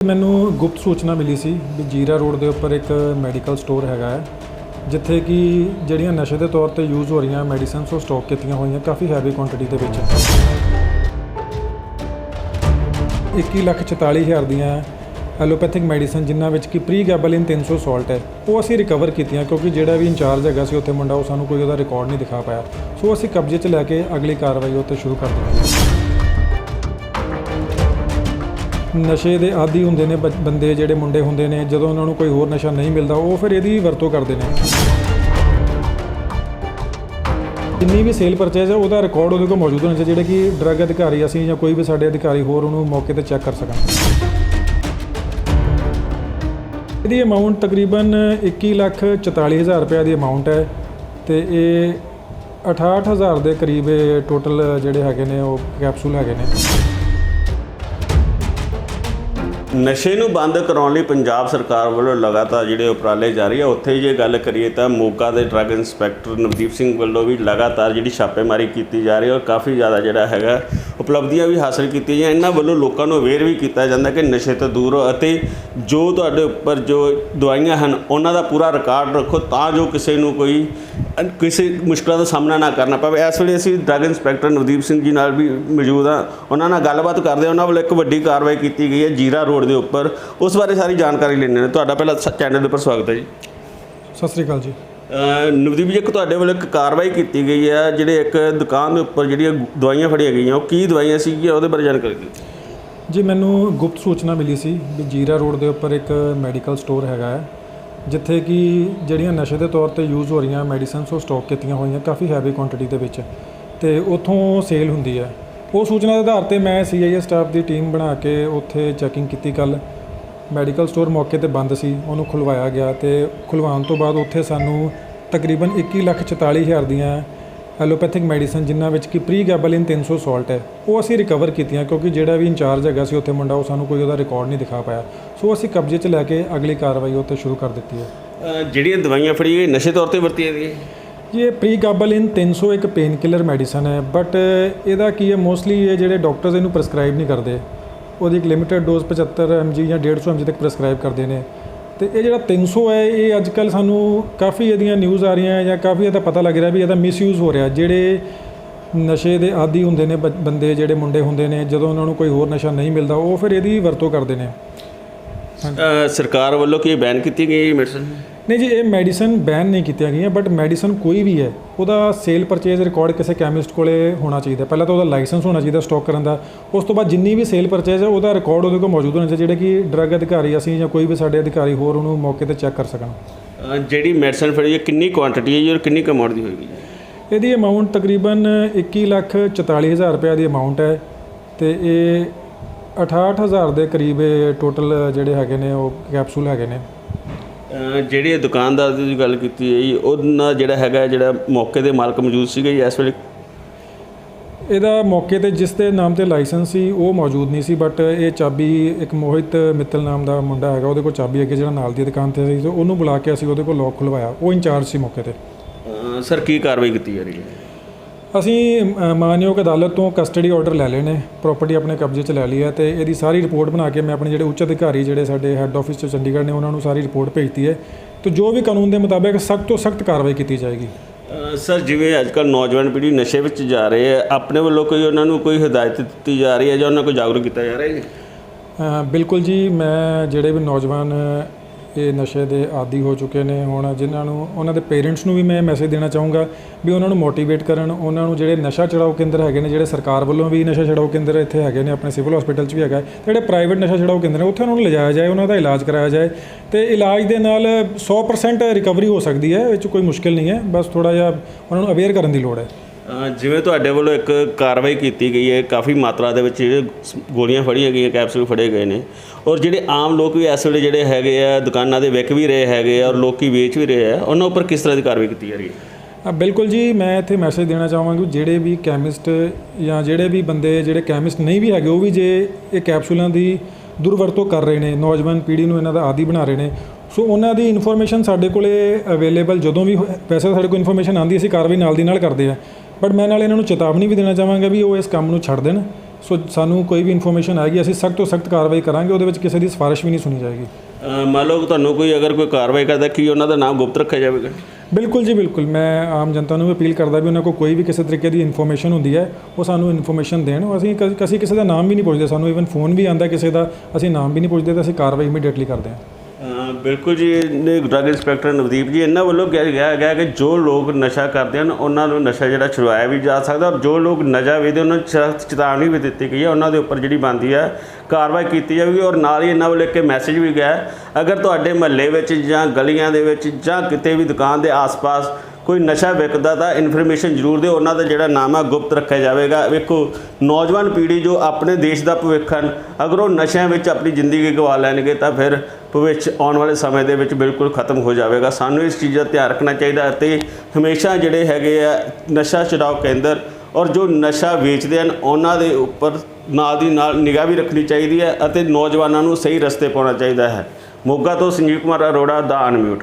ਮੈਨੂੰ ਗੁਪਤ ਸੂਚਨਾ ਮਿਲੀ ਸੀ ਵੀ ਜੀਰਾ ਰੋਡ ਦੇ ਉੱਪਰ ਇੱਕ ਮੈਡੀਕਲ ਸਟੋਰ ਹੈਗਾ ਹੈ, ਜਿੱਥੇ ਕਿ ਜਿਹੜੀਆਂ ਨਸ਼ੇ ਦੇ ਤੌਰ ਤੇ ਯੂਜ਼ ਹੋ ਰਹੀਆਂ ਮੈਡੀਸਿਨਸ ਉਹ ਸਟਾਕ ਕੀਤੀਆਂ ਹੋਈਆਂ ਕਾਫੀ ਹੈਵੀ ਕੁਆਂਟੀਟੀ ਦੇ ਵਿੱਚ। 21 ਲੱਖ 44 ਹਜ਼ਾਰ ਦੀਆਂ ਐਲੋਪੈਥਿਕ ਮੈਡੀਸਨ ਜਿਨ੍ਹਾਂ ਵਿੱਚ ਕਿ ਪ੍ਰੀ ਗੈਬਲਿਨ 300 ਸਾਲਟ ਹੈ, ਉਹ ਅਸੀਂ ਰਿਕਵਰ ਕੀਤੀਆਂ ਕਿਉਂਕਿ ਜਿਹੜਾ ਵੀ ਇੰਚਾਰਜ ਹੈਗਾ ਸੀ ਉੱਥੇ ਮੁੰਡਾ, ਉਹ ਸਾਨੂੰ ਕੋਈ ਉਹਦਾ ਰਿਕਾਰਡ ਨਹੀਂ ਦਿਖਾ ਪਾਇਆ। ਸੋ ਅਸੀਂ ਕਬਜ਼ੇ 'ਚ ਲੈ ਕੇ ਅਗਲੀ ਕਾਰਵਾਈ ਉੱਤੇ ਸ਼ੁਰੂ ਕਰ ਦਿੱਤੀ। ਨਸ਼ੇ ਦੇ ਆਦੀ ਹੁੰਦੇ ਨੇ ਬ- ਬੰਦੇ ਜਿਹੜੇ ਮੁੰਡੇ ਹੁੰਦੇ ਨੇ, ਜਦੋਂ ਉਹਨਾਂ ਨੂੰ ਕੋਈ ਹੋਰ ਨਸ਼ਾ ਨਹੀਂ ਮਿਲਦਾ, ਉਹ ਫਿਰ ਇਹਦੀ ਵਰਤੋਂ ਕਰਦੇ ਨੇ। ਜਿੰਨੀ ਵੀ ਸੇਲ ਪਰਚੇਜ਼ ਹੈ ਉਹਦਾ ਰਿਕਾਰਡ ਉਹਦੇ ਕੋਲ ਮੌਜੂਦ ਹੋਣਾ ਚਾਹੀਦਾ, ਜਿਹੜੇ ਕਿ ਡਰੱਗ ਅਧਿਕਾਰੀ ਅਸੀਂ ਜਾਂ ਕੋਈ ਵੀ ਸਾਡੇ ਅਧਿਕਾਰੀ ਹੋਰ ਉਹਨੂੰ ਮੌਕੇ ਤੇ ਚੈੱਕ ਕਰ ਸਕਣ। ਇਹਦੀ ਅਮਾਉਂਟ ਤਕਰੀਬਨ 21 ਲੱਖ 44 ਹਜ਼ਾਰ ਰੁਪਏ ਦੀ ਅਮਾਉਂਟ ਹੈ ਤੇ ਇਹ 68000 ਦੇ ਕਰੀਬ ਟੋਟਲ ਜਿਹੜੇ ਹੈਗੇ ਨੇ, ਉਹ ਕੈਪਸੂਲ ਹੈਗੇ ਨੇ। ਨਸ਼ੇ ਨੂੰ ਬੰਦ ਕਰਾਉਣ ਲਈ ਪੰਜਾਬ ਸਰਕਾਰ ਵੱਲੋਂ ਲਗਾਤਾਰ ਜਿਹੜੇ ਉਪਰਾਲੇ ਜਾਰੀ ਆ, ਉੱਥੇ ਜੇ ਗੱਲ ਕਰੀਏ ਤਾਂ ਮੋਗਾ ਦੇ ਡਰੱਗ ਇੰਸਪੈਕਟਰ ਨਵਦੀਪ ਸਿੰਘ ਵੱਲੋਂ ਵੀ ਲਗਾਤਾਰ ਜਿਹੜੀ ਛਾਪੇਮਾਰੀ ਕੀਤੀ ਜਾ ਰਹੀ ਹੈ ਔਰ ਕਾਫੀ ਜ਼ਿਆਦਾ ਜਿਹੜਾ ਹੈਗਾ ਉਪਲਬਧੀਆਂ ਵੀ ਹਾਸਲ ਕੀਤੀਆਂ ਜਾਂ ਇਹਨਾਂ ਵੱਲੋਂ ਲੋਕਾਂ ਨੂੰ ਅਵੇਅਰ ਵੀ ਕੀਤਾ ਜਾਂਦਾ ਕਿ ਨਸ਼ੇ ਤੋਂ ਦੂਰ ਰਹੋ ਅਤੇ ਜੋ ਤੁਹਾਡੇ ਉੱਪਰ ਜੋ ਦਵਾਈਆਂ ਹਨ, ਉਹਨਾਂ ਦਾ ਪੂਰਾ ਰਿਕਾਰਡ ਰੱਖੋ ਤਾਂ ਜੋ ਕਿਸੇ ਨੂੰ ਕੋਈ ਕਿਸੇ ਮੁਸ਼ਕਲਾਂ ਦਾ ਸਾਹਮਣਾ ਨਾ ਕਰਨਾ ਪਵੇ। ਇਸ ਵੇਲੇ ਅਸੀਂ ਡਰੱਗ ਇੰਸਪੈਕਟਰ ਨਵਦੀਪ ਸਿੰਘ ਜੀ ਨਾਲ ਵੀ ਮੌਜੂਦ ਹਾਂ। ਉਹਨਾਂ ਨਾਲ ਗੱਲਬਾਤ ਕਰਦੇ ਉਹਨਾਂ ਵੱਲੋਂ ਇੱਕ ਵੱਡੀ ਕਾਰਵਾਈ ਕੀਤੀ ਗਈ ਹੈ ਜੀਰਾ ਰੋਡ ਦੇ ਉੱਪਰ। ਉਸ ਬਾਰੇ ਸਾਰੀ ਜਾਣਕਾਰੀ ਲੈਣੇ ਨੇ। ਤੁਹਾਡਾ ਪਹਿਲਾਂ ਚੈਨਲ ਦੇ ਉੱਪਰ ਸਵਾਗਤ ਹੈ ਜੀ। ਸਤਿ ਸ੍ਰੀ ਅਕਾਲ ਜੀ। ਨਵਦੀਪ ਜੀ ਇੱਕ ਤੁਹਾਡੇ ਵੱਲੋਂ ਇੱਕ ਕਾਰਵਾਈ ਕੀਤੀ ਗਈ ਹੈ। ਜਿਹੜੇ ਇੱਕ ਦੁਕਾਨ ਦੇ ਉੱਪਰ ਜਿਹੜੀਆਂ ਦਵਾਈਆਂ ਫੜੀਆਂ ਗਈਆਂ ਉਹ ਕੀ ਦਵਾਈਆਂ ਸੀਗੀਆਂ ਉਹਦੇ ਬਾਰੇ ਜਾਣਕਾਰੀ ਦਿਓ। ਜੀ ਮੈਨੂੰ ਗੁਪਤ ਸੂਚਨਾ ਮਿਲੀ ਸੀ ਵੀ ਜੀਰਾ ਰੋਡ ਦੇ ਉੱਪਰ ਇੱਕ ਮੈਡੀਕਲ ਸਟੋਰ ਹੈਗਾ ਹੈ। ਜਿੱਥੇ ਕਿ ਜਿਹੜੀਆਂ ਨਸ਼ੇ ਦੇ ਤੌਰ ਤੇ ਯੂਜ਼ ਹੋ ਰਹੀਆਂ ਮੈਡੀਸਿਨਸ ਉਹ ਸਟਾਕ ਕੀਤੀਆਂ ਹੋਈਆਂ ਕਾਫੀ ਹੈਵੀ ਕੁਆਂਟੀਟੀ ਦੇ ਵਿੱਚ ਤੇ ਉੱਥੋਂ ਸੇਲ ਹੁੰਦੀ ਹੈ। ਉਹ ਸੂਚਨਾ ਦੇ ਆਧਾਰ ਤੇ ਮੈਂ ਸੀਆਈਏ ਸਟਾਫ ਦੀ ਟੀਮ ਬਣਾ ਕੇ ਉੱਥੇ ਚੈਕਿੰਗ ਕੀਤੀ ਕੱਲ ਮੈਡੀਕਲ ਸਟੋਰ ਮੌਕੇ ਤੇ ਬੰਦ ਸੀ, ਉਹਨੂੰ ਖੁਲਵਾਇਆ ਗਿਆ ਤੇ ਖੁਲਵਾਉਣ ਤੋਂ ਬਾਅਦ ਉੱਥੇ ਸਾਨੂੰ ਤਕਰੀਬਨ 21 ਲੱਖ 44 ਹਜ਼ਾਰ ਦੀਆਂ ਐਲੋਪੈਥਿਕ ਮੈਡੀਸਨ ਜਿਨ੍ਹਾਂ ਵਿੱਚ ਕਿ ਪ੍ਰੀ ਗੈਬਲਿਨ 300 ਸਾਲਟ ਹੈ। ਉਹ ਅਸੀਂ ਰਿਕਵਰ ਕੀਤੀਆਂ ਕਿਉਂਕਿ ਜਿਹੜਾ ਵੀ ਇੰਚਾਰਜ ਹੈਗਾ ਸੀ ਉੱਥੇ ਮੁੰਡਾ ਉਹ ਸਾਨੂੰ ਕੋਈ ਉਹਦਾ ਰਿਕਾਰਡ ਨਹੀਂ ਦਿਖਾ ਪਾਇਆ। ਸੋ ਅਸੀਂ ਕਬਜ਼ੇ 'ਚ ਲੈ ਕੇ ਅਗਲੀ ਕਾਰਵਾਈ ਉੱਤੇ ਸ਼ੁਰੂ ਕਰ ਦਿੱਤੀ ਹੈ। ਜਿਹੜੀਆਂ ਦਵਾਈਆਂ ਫੜੀਆਂ ਗਈਆਂ ਨਸ਼ੇ ਤੌਰ ਤੇ ਵਰਤੀਆਂ ਗਈਆਂ? ਇਹ ਪ੍ਰੀ ਗੈਬਲਿਨ 300 ਇੱਕ ਪੇਨ ਕਿਲਰ ਮੈਡੀਸਨ ਹੈ ਬਟ ਇਹਦਾ ਕੀ ਹੈ ਮੋਸਟਲੀ ਇਹ ਜਿਹੜੇ ਡਾਕਟਰਸ ਇਹਨੂੰ ਪ੍ਰੈਸਕ੍ਰਾਈਬ ਨਹੀਂ ਕਰਦੇ। ਉਹਦੀ ਇੱਕ ਲਿਮਿਟਡ ਡੋਜ਼ 75 mg ਜਾਂ 150 mg ਤੱਕ ਪ੍ਰੈਸਕ੍ਰਾਈਬ ਕਰਦੇ ਨੇ। ਤੇ ਇਹ ਜਿਹੜਾ 300 ਹੈ, ਇਹ ਅੱਜ ਕੱਲ ਸਾਨੂੰ ਕਾਫੀ ਇਹਦੀਆਂ ਨਿਊਜ਼ ਆ ਰਹੀਆਂ ਜਾਂ ਕਾਫੀ ਇਹਦਾ ਪਤਾ ਲੱਗ ਰਿਹਾ ਵੀ ਇਹਦਾ ਮਿਸਯੂਜ਼ ਹੋ ਰਿਹਾ। ਜਿਹੜੇ ਨਸ਼ੇ ਦੇ ਆਦੀ ਹੁੰਦੇ ਨੇ ਬ- ਬੰਦੇ, ਜਿਹੜੇ ਮੁੰਡੇ ਹੁੰਦੇ ਨੇ, ਜਦੋਂ ਉਹਨਾਂ ਨੂੰ ਕੋਈ ਹੋਰ ਨਸ਼ਾ ਨਹੀਂ ਮਿਲਦਾ, ਉਹ ਫਿਰ ਇਹਦੀ ਵਰਤੋਂ ਕਰਦੇ ਨੇ। ਸਰਕਾਰ ਵੱਲੋਂ ਕੀ ਬੈਨ ਕੀਤੀ ਗਈ ਮੈਡੀਸਨ ਨਹੀਂ ਜੀ ਇਹ ਮੈਡੀਸਨ ਬੈਨ ਨਹੀਂ ਕੀਤੀਆਂ ਗਈਆਂ ਬਟ ਮੈਡੀਸਨ ਕੋਈ ਵੀ ਹੈ ਉਹਦਾ ਸੇਲ ਪਰਚੇਜ਼ ਰਿਕਾਰਡ ਕਿਸੇ ਕੈਮਿਸਟ ਕੋਲੇ ਹੋਣਾ ਚਾਹੀਦਾ। ਪਹਿਲਾਂ ਤਾਂ ਉਹਦਾ ਲਾਇਸੈਂਸ ਹੋਣਾ ਚਾਹੀਦਾ ਸਟਾਕ ਕਰਨ ਦਾ। ਉਸ ਤੋਂ ਬਾਅਦ ਜਿੰਨੀ ਵੀ ਸੇਲ ਪਰਚੇਜ਼ ਹੈ ਉਹਦਾ ਰਿਕਾਰਡ ਉਹਦੇ ਕੋਲ ਮੌਜੂਦ ਹੋਣਾ ਚਾਹੀਦਾ ਜਿਹੜੇ ਕਿ ਡਰੱਗ ਅਧਿਕਾਰੀ ਅਸੀਂ ਜਾਂ ਕੋਈ ਵੀ ਸਾਡੇ ਅਧਿਕਾਰੀ ਹੋਰ ਉਹਨੂੰ ਮੌਕੇ ਤੇ ਚੈੱਕ ਕਰ ਸਕਣ। ਜਿਹੜੀ ਮੈਡੀਸਨ ਫੜੀ ਹੈ ਕਿੰਨੀ ਕੁਆਂਟੀਟੀ ਹੈ ਜੀ ਔਰ ਕਿੰਨੀ ਕਮਾਉਣ ਦੀ ਹੋਏਗੀ ਇਹਦੀ ਅਮਾਉਂਟ ਤਕਰੀਬਨ 21 ਲੱਖ 44 ਹਜ਼ਾਰ ਰੁਪਏ ਦੀ ਅਮਾਉਂਟ ਹੈ ਤੇ ਇਹ 68000 ਦੇ ਕਰੀਬ ਟੋਟਲ ਜਿਹੜੇ ਹੈਗੇ ਨੇ ਉਹ ਕੈਪਸੂਲ ਹੈਗੇ ਨੇ। ਜਿਹੜੀ ਦੁਕਾਨਦਾਰ ਦੀ ਗੱਲ ਕੀਤੀ ਹੈ ਜੀ ਉਹਨਾਂ ਜਿਹੜਾ ਹੈਗਾ ਜਿਹੜਾ ਮੌਕੇ ਦੇ ਮਾਲਕ ਮੌਜੂਦ ਸੀਗੇ ਜੀ ਇਸ ਵੇਲੇ? ਇਹਦਾ ਮੌਕੇ ਤੇ ਜਿਸ ਦੇ ਨਾਮ ਤੇ ਲਾਇਸੈਂਸ ਸੀ ਉਹ ਮੌਜੂਦ ਨਹੀਂ ਸੀ ਬਟ ਇਹ ਚਾਬੀ ਇੱਕ ਮੋਹਿਤ ਮਿੱਤਲ ਨਾਮ ਦਾ ਮੁੰਡਾ ਹੈਗਾ ਉਹਦੇ ਕੋਲ ਚਾਬੀ ਹੈਗੀ ਜਿਹੜਾ ਨਾਲ ਦੀ ਦੁਕਾਨ ਤੇ ਸੀ ਉਹਨੂੰ ਬੁਲਾ ਕੇ ਅਸੀਂ ਉਹਦੇ ਕੋਲ ਲੋਕ ਖੁਲਵਾਇਆ। ਉਹ ਇੰਚਾਰਜ ਸੀ ਮੌਕੇ ਤੇ। ਸਰ ਕੀ ਕਾਰਵਾਈ ਕੀਤੀ ਜਾ ਰਹੀ ਹੈ? ਅਸੀਂ ਅ, ਮਾਨਯੋਗ ਅਦਾਲਤ ਤੋਂ ਕਸਟਡੀ ਆਰਡਰ ਲੈ ਲਏ ਨੇ ਪ੍ਰਾਪਰਟੀ ਆਪਣੇ ਕਬਜ਼ੇ 'ਚ ਲੈ ਲਈ ਹੈ ਤੇ ਇਹਦੀ ਸਾਰੀ ਰਿਪੋਰਟ ਬਣਾ ਕੇ ਮੈਂ ਆਪਣੇ ਜਿਹੜੇ ਉੱਚ ਅਧਿਕਾਰੀ ਜਿਹੜੇ ਸਾਡੇ ਹੈੱਡ ਆਫਿਸ 'ਚ ਚੰਡੀਗੜ੍ਹ ਨੇ ਉਹਨਾਂ ਨੂੰ ਸਾਰੀ ਰਿਪੋਰਟ ਭੇਜਤੀ ਹੈ। ਤੇ ਜੋ ਵੀ ਕਾਨੂੰਨ ਦੇ ਮੁਤਾਬਕ ਸਖਤ ਤੋਂ ਸਖਤ ਕਾਰਵਾਈ ਕੀਤੀ ਜਾਏਗੀ। ਅ, ਸਰ ਜਿਵੇਂ ਅੱਜ ਕੱਲ ਨੌਜਵਾਨ ਪੀੜ੍ਹੀ ਨਸ਼ੇ ਵਿੱਚ ਜਾ ਰਹੇ ਹੈ ਆਪਣੇ ਵੱਲੋਂ ਕੋਈ ਉਹਨਾਂ ਨੂੰ ਕੋਈ ਹਦਾਇਤ ਦਿੱਤੀ ਜਾ ਰਹੀ ਹੈ ਜਾਂ ਉਹਨਾਂ ਨੂੰ ਜਾਗਰੂਕ ਕੀਤਾ ਜਾ ਰਿਹਾ ਹੈ ਅ, ਬਿਲਕੁਲ ਜੀ ਮੈਂ ਜਿਹੜੇ ਵੀ ਨੌਜਵਾਨ ਇਹ ਨਸ਼ੇ ਦੇ ਆਦੀ ਹੋ ਚੁੱਕੇ ਨੇ ਹੁਣ, ਜਿਨ੍ਹਾਂ ਨੂੰ, ਉਹਨਾਂ ਦੇ ਪੇਰੈਂਟਸ ਨੂੰ ਵੀ ਮੈਂ ਮੈਸੇਜ ਦੇਣਾ ਚਾਹੂੰਗਾ ਵੀ ਉਹਨਾਂ ਨੂੰ ਮੋਟੀਵੇਟ ਕਰਨ, ਉਹਨਾਂ ਨੂੰ ਜਿਹੜੇ ਨਸ਼ਾ ਛਡਾਓ ਕੇਂਦਰ ਹੈਗੇ ਨੇ, ਜਿਹੜੇ ਸਰਕਾਰ ਵੱਲੋਂ ਵੀ ਨਸ਼ਾ ਛਡਾਓ ਕੇਂਦਰ ਇੱਥੇ ਹੈਗੇ ਨੇ, ਆਪਣੇ ਸਿਵਲ ਹਸਪੀਟਲ 'ਚ ਵੀ ਹੈਗਾ, ਤੇ ਜਿਹੜੇ ਪ੍ਰਾਈਵੇਟ ਨਸ਼ਾ ਛਡਾਓ ਕੇਂਦਰ ਨੇ, ਉੱਥੇ ਉਹਨਾਂ ਨੂੰ ਲਿਜਾਇਆ ਜਾਏ, ਉਹਨਾਂ ਦਾ ਇਲਾਜ ਕਰਾਇਆ ਜਾਏ, ਤੇ ਇਲਾਜ ਦੇ ਨਾਲ 100% ਰਿਕਵਰੀ ਹੋ ਸਕਦੀ ਹੈ, ਇਹ 'ਚ ਕੋਈ ਮੁਸ਼ਕਿਲ ਨਹੀਂ ਹੈ, ਬਸ ਥੋੜਾ ਜਿਹਾ ਉਹਨਾਂ ਨੂੰ ਅਵੇਅਰ ਕਰਨ ਦੀ ਲੋੜ ਹੈ। ਜਿਵੇਂ ਤੁਹਾਡੇ ਵੱਲੋਂ ਇੱਕ ਕਾਰਵਾਈ ਕੀਤੀ ਗਈ ਹੈ, ਕਾਫੀ ਮਾਤਰਾ ਦੇ ਵਿੱਚ ਜਿਹੜੇ ਗੋਲੀਆਂ ਫੜੀਆਂ ਗਈਆਂ, ਕੈਪਸੂਲ ਫੜੇ ਗਏ ਨੇ ਔਰ ਜਿਹੜੇ ਆਮ ਲੋਕ ਵੀ ਇਸ ਵੇਲੇ ਜਿਹੜੇ ਹੈਗੇ ਆ, ਦੁਕਾਨਾਂ ਦੇ ਵਿਕ ਵੀ ਰਹੇ ਹੈਗੇ ਆ ਔਰ ਲੋਕੀ ਵੇਚ ਵੀ ਰਹੇ ਆ, ਉਹਨਾਂ ਉੱਪਰ ਕਿਸ ਤਰ੍ਹਾਂ ਦੀ ਕਾਰਵਾਈ ਕੀਤੀ ਜਾ ਰਹੀ ਹੈ? ਬਿਲਕੁਲ ਜੀ, ਮੈਂ ਇੱਥੇ ਮੈਸੇਜ ਦੇਣਾ ਚਾਹਾਂਗਾ ਜਿਹੜੇ ਵੀ ਕੈਮਿਸਟ ਜਾਂ ਜਿਹੜੇ ਵੀ ਬੰਦੇ, ਜਿਹੜੇ ਕੈਮਿਸਟ ਨਹੀਂ ਵੀ ਹੈਗੇ, ਉਹ ਵੀ ਜੇ ਇਹ ਕੈਪਸੂਲਾਂ ਦੀ ਦੁਰਵਰਤੋਂ ਕਰ ਰਹੇ ਨੇ, ਨੌਜਵਾਨ ਪੀੜ੍ਹੀ ਨੂੰ ਇਹਨਾਂ ਦਾ ਆਦੀ ਬਣਾ ਰਹੇ ਨੇ, ਸੋ ਉਹਨਾਂ ਦੀ ਇਨਫੋਰਮੇਸ਼ਨ ਸਾਡੇ ਕੋਲੇ ਅਵੇਲੇਬਲ ਜਦੋਂ ਵੀ ਹੋ- ਵੈਸੇ ਸਾਡੇ ਕੋਲ ਇਨਫੋਰਮੇਸ਼ਨ ਆਉਂਦੀ, ਅਸੀਂ ਕਾਰਵਾਈ ਨਾਲ ਦੀ ਨਾਲ ਕਰਦੇ ਆ ਬਟ ਮੈਂ ਨਾਲ ਇਹਨਾਂ ਨੂੰ ਚੇਤਾਵਨੀ ਵੀ ਦੇਣਾ ਚਾਹਾਂਗਾ ਵੀ ਉਹ ਇਸ ਕੰਮ ਨੂੰ ਛੱਡ ਦੇਣ। ਸੋ ਸਾਨੂੰ ਕੋਈ ਵੀ ਇਨਫੋਰਮੇਸ਼ਨ ਆਏਗੀ ਅਸੀਂ ਸਖਤ ਤੋਂ ਸਖਤ ਕਾਰਵਾਈ ਕਰਾਂਗੇ ਉਹਦੇ ਵਿੱਚ ਕਿਸੇ ਦੀ ਸਿਫਾਰਿਸ਼ ਵੀ ਨਹੀਂ ਸੁਣੀ ਜਾਏਗੀ। ਮੰਨ ਲਓ ਤੁਹਾਨੂੰ ਕੋਈ ਅਗਰ ਕੋਈ ਕਾਰਵਾਈ ਕਰਦਾ ਕੀ ਉਹਨਾਂ ਦਾ ਨਾਮ ਗੁਪਤ ਰੱਖਿਆ ਜਾਵੇਗਾ? ਬਿਲਕੁਲ ਜੀ ਬਿਲਕੁਲ। ਮੈਂ ਆਮ ਜਨਤਾ ਨੂੰ ਵੀ ਅਪੀਲ ਕਰਦਾ ਵੀ ਉਹਨਾਂ ਕੋਲ ਕੋਈ ਵੀ ਕਿਸੇ ਤਰੀਕੇ ਦੀ ਇਨਫੋਰਮੇਸ਼ਨ ਹੁੰਦੀ ਹੈ ਉਹ ਸਾਨੂੰ ਇਨਫੋਰਮੇਸ਼ਨ ਦੇਣ। ਅਸੀਂ ਕ- ਅਸੀਂ ਕਿਸੇ ਦਾ ਨਾਮ ਵੀ ਨਹੀਂ ਪੁੱਛਦੇ ਸਾਨੂੰ ਇਵਨ ਫੋਨ ਵੀ ਆਂਦਾ ਕਿਸੇ ਦਾ ਅਸੀਂ ਨਾਮ ਵੀ ਨਹੀਂ ਪੁੱਛਦੇ ਤਾਂ ਅਸੀਂ ਕਾਰਵਾਈ ਇਮੀਡੀਏਟਲੀ ਕਰਦੇ ਹਾਂ। ਬਿਲਕੁਲ ਜੀ ਨੇ ਡਰੱਗ ਇੰਸਪੈਕਟਰ ਨਵਦੀਪ ਜੀ, ਇਹਨਾਂ ਵੱਲੋਂ ਕਿਹਾ ਗਿਆ ਗਿਆ ਕਿ ਜੋ ਲੋਕ ਨਸ਼ਾ ਕਰਦੇ ਹਨ, ਉਹਨਾਂ ਨੂੰ ਨਸ਼ਾ ਜਿਹੜਾ ਛੁਡਵਾਇਆ ਵੀ ਜਾ ਸਕਦਾ ਔਰ ਜੋ ਲੋਕ ਨਸ਼ਾ ਵੇਚਦੇ ਉਹਨਾਂ ਨੂੰ ਸਖਤ ਚੇਤਾਵਨੀ ਵੀ ਦਿੱਤੀ ਗਈ ਹੈ, ਉਹਨਾਂ ਦੇ ਉੱਪਰ ਜਿਹੜੀ ਬਣਦੀ ਹੈ, ਕਾਰਵਾਈ ਕੀਤੀ ਜਾਵੇਗੀ ਔਰ ਨਾਲ ਹੀ ਇਹਨਾਂ ਵੱਲੋਂ ਇੱਕ ਮੈਸੇਜ ਵੀ ਗਿਆ ਅਗਰ ਤੁਹਾਡੇ ਮਹੱਲੇ ਵਿੱਚ ਜਾਂ ਗਲੀਆਂ ਦੇ ਵਿੱਚ ਜਾਂ ਕਿਤੇ ਵੀ ਦੁਕਾਨ ਦੇ ਆਸ-ਪਾਸ ਕੋਈ ਨਸ਼ਾ ਵਿਕਦਾ ਤਾਂ ਇਨਫੋਰਮੇਸ਼ਨ ਜ਼ਰੂਰ ਦਿਓ। ਉਹਨਾਂ ਦਾ ਜਿਹੜਾ ਨਾਮ ਆ ਗੁਪਤ ਰੱਖਿਆ ਜਾਵੇਗਾ। ਵੇਖੋ, ਨੌਜਵਾਨ ਪੀੜ੍ਹੀ ਜੋ ਆਪਣੇ ਦੇਸ਼ ਦਾ ਭਵਿੱਖ ਹਨ, ਅਗਰ ਉਹ ਨਸ਼ਿਆਂ ਵਿੱਚ ਆਪਣੀ ਜ਼ਿੰਦਗੀ ਗਵਾ ਲੈਣਗੇ ਤਾਂ ਫਿਰ ਭਵਿੱਖ ਆਉਣ ਵਾਲੇ ਸਮੇਂ ਦੇ ਵਿੱਚ ਬਿਲਕੁਲ ਖਤਮ ਹੋ ਜਾਵੇਗਾ। ਸਾਨੂੰ ਇਸ ਚੀਜ਼ ਦਾ ਧਿਆਨ ਰੱਖਣਾ ਚਾਹੀਦਾ ਅਤੇ ਹਮੇਸ਼ਾ ਜਿਹੜੇ ਹੈਗੇ ਆ ਨਸ਼ਾ ਛੁਡਾਓ ਕੇਂਦਰ ਔਰ ਜੋ ਨਸ਼ਾ ਵੇਚਦੇ ਹਨ, ਉਹਨਾਂ ਦੇ ਉੱਪਰ ਨਾਲ ਦੀ ਨਾਲ ਨਿਗਾਹ ਵੀ ਰੱਖਣੀ ਚਾਹੀਦੀ ਹੈ ਅਤੇ ਨੌਜਵਾਨਾਂ ਨੂੰ ਸਹੀ ਰਸਤੇ ਪਾਉਣਾ ਚਾਹੀਦਾ ਹੈ। ਮੋਗਾ ਤੋਂ ਸੰਜੀਵ ਕੁਮਾਰ ਅਰੋੜਾ, ਦਾ ਅਨਮਿਊਟ।